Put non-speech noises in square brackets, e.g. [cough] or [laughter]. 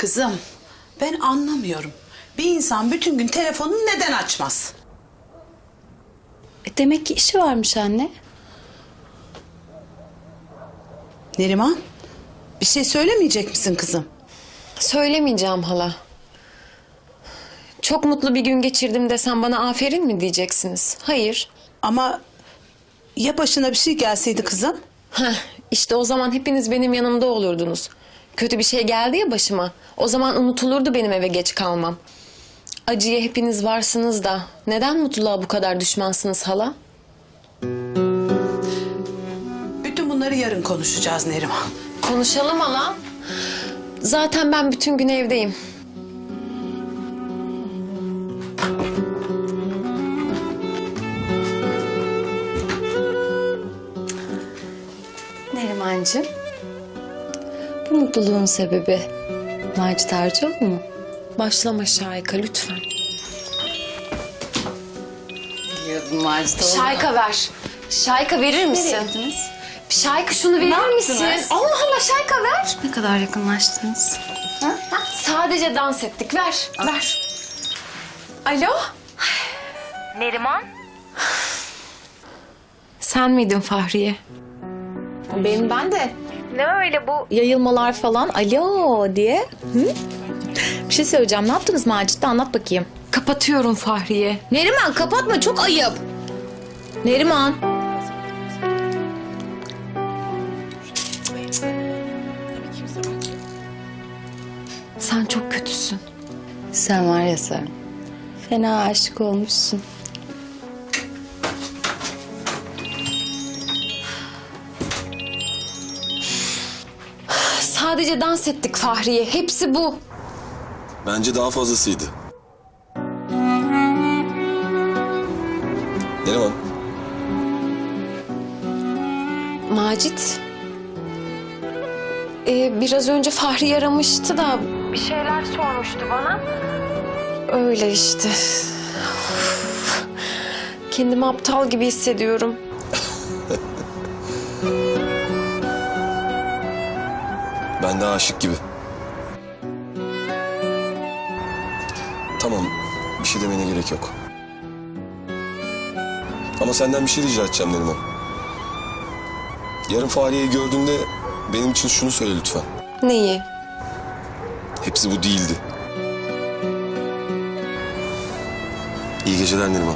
Kızım ben anlamıyorum. Bir insan bütün gün telefonunu neden açmaz? E, demek ki işi varmış anne. Neriman bir şey söylemeyecek misin kızım? Söylemeyeceğim hala. Çok mutlu bir gün geçirdim desem bana aferin mi diyeceksiniz? Hayır. Ama ya başına bir şey gelseydi kızım? Heh, işte o zaman hepiniz benim yanımda olurdunuz. Kötü bir şey geldi ya başıma. O zaman unutulurdu benim eve geç kalmam. Acıya hepiniz varsınız da neden mutluluğa bu kadar düşmansınız hala? Bütün bunları yarın konuşacağız Neriman. Konuşalım hala. Zaten ben bütün gün evdeyim. Nerimancığım. Bu mutluluğun sebebi Macit Arcıoğlu mu? Başlama Şahika lütfen. Biliyordum Macit Şayka ver. Şayka verir misin? Şayka şunu verir misin? Allah Allah Şayka ver. Ne kadar yakınlaştınız? Sadece dans ettik. Ver. Ver. Alo? Neriman? Sen miydin Fahriye? Benim ben de Ne öyle bu? yayılmalar falan alo diye. Hı? Bir şey söyleyeceğim. Ne yaptınız Macit'te anlat bakayım. Kapatıyorum Fahriye. Neriman kapatma çok ayıp. Neriman. Sen çok kötüsün. Sen var ya sen. Fena aşık olmuşsun. Sadece dans ettik Fahriye. Hepsi bu. Bence daha fazlasıydı. Neriman, Macit. Ee, biraz önce Fahriye aramıştı da Bir şeyler sormuştu bana. öyle işte. Kendimi aptal gibi hissediyorum. [laughs] ben de aşık gibi. Tamam, bir şey demene gerek yok. Ama senden bir şey rica edeceğim Neriman. Yarın Fahriye'yi gördüğünde benim için şunu söyle lütfen. Neyi? Hepsi bu değildi. İyi geceler Neriman.